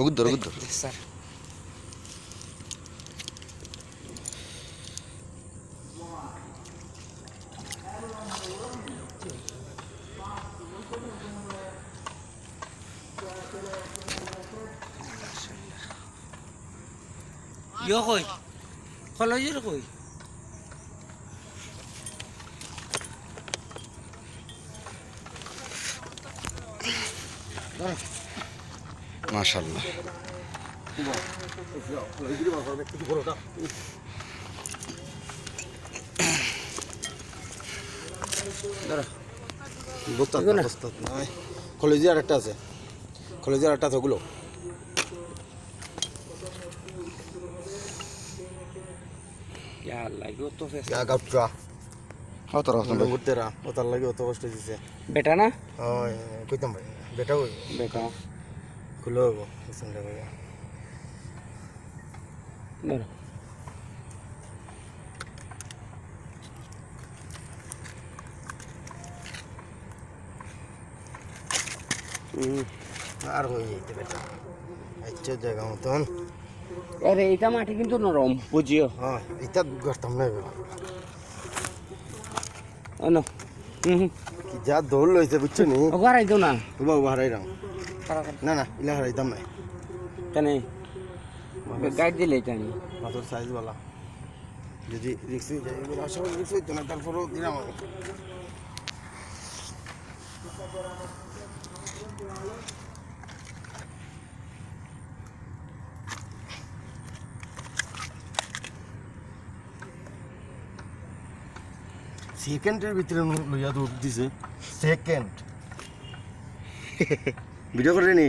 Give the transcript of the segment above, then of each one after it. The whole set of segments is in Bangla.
ওগুদ ধর ওগুদ ধর স্যার। ইয় কই? কলেজের কই? মাশাল্লাহ? আর একটা আছে। একটা আছে ওগুলো। বেটা না? কইতাম ভাই বেটা বেটা। খুলে হব। ভাই ধরো আর হয়ে যাইতে বেটা আচ্ছা জায়গা মতন। আরে এটা মাটি কিন্তু নরম বুঝিও। হ্যাঁ এটা করতাম না এবার। কি যা দৌড় লইছে বুঝছ নি? ওগার আইতো না। বাবা হারাইরাম না না ইলা হারাইতাম না কেন গাইড দিলে জানি মাথার সাইজ বালা। যদি রিক্স যায় এবার আশা করি রিক্স হইতো না তারপরেও দিলাম আমি। সেকেন্ডের ভিতরে লইয়া দৌড় দিছে। সেকেন্ড ভিডিও করে নি?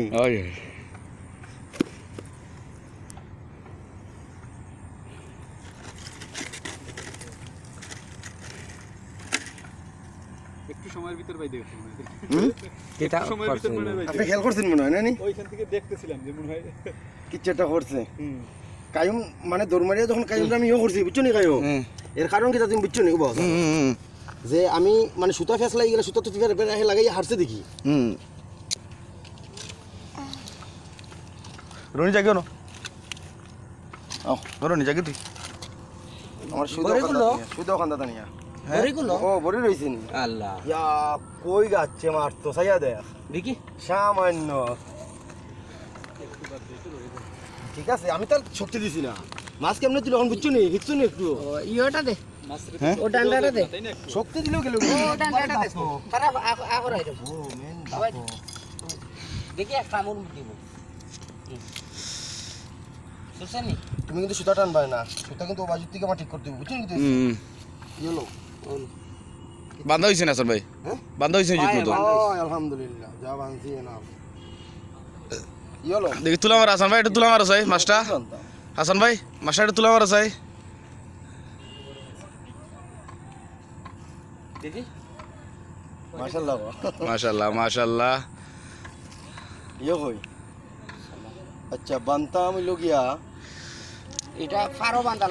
একটু সময়ের ভিতর ভাই দেখছি মনে হয়। হুম? এটা সময়ের ভিতর মনে হয় আপনি খেয়াল করছেন মনে হয় না নি? ওইখান থেকে দেখতেছিলাম যে মনে হয়। কিচ্ছু একটা করছে। কায়ুম মানে দৌড়মারিয়া যখন কায়ুমটা আমি ইয়ে করছি বুঝছ নি কায়ুম এর কারণ কি তা তুমি বুঝছ নি বাবা যে আমি মানে সুতা ফেস লাগি গেলে সুতা তো ফের লাগাই হারছে দেখি। রনি জাগিও না ও রনি জাগি তুই আমার বড়িগুলো? সুদা ওখান দাদা নিয়া বড়িগুলো ও বড়ি রইছে নি আল্লাহ ইয়া কই যাচ্ছে মার তো সাইয়া দেখ দেখি সামান্য ঠিক আছে আমি তার শক্তি দিছি না মাছ কেমনে দিল এখন বুঝছ নি হিকছো নি একটু ইয়োটা দে হ্যাঁ? ও ডান্ডাটা দে শক্তি দিলেও গেল ও ডান্ডাটা দে খারাপ আগর আইতো ও মেন দেখি এক কামড় দিব তুমি কিন্তু সুতা টানবাই না। সুতা কিন্তু বাজুর থেকে আমার ঠিক করতে হবে বুঝছ নি কিন্তু ইয়েলো। বান্ধা হয়েছে না হাসান ভাই হ্যাঁ? বান্ধা হয়েছে জুতো তো ওই আলহামদুলিল্লাহ যা বানছি না ইয়েলো। দেখি তুলা মারা হাসান ভাই একটু তুলা মারা চাই মাছটা। হাসান ভাই মাছটা একটু তুলা মারা চাই দেখি। মাশাআল্লাহ। মাশাল্লাহ মাশাল্লাহ ইয়ে কই? আচ্ছা বান্তাম লগিয়া এটা ফারো বান্দা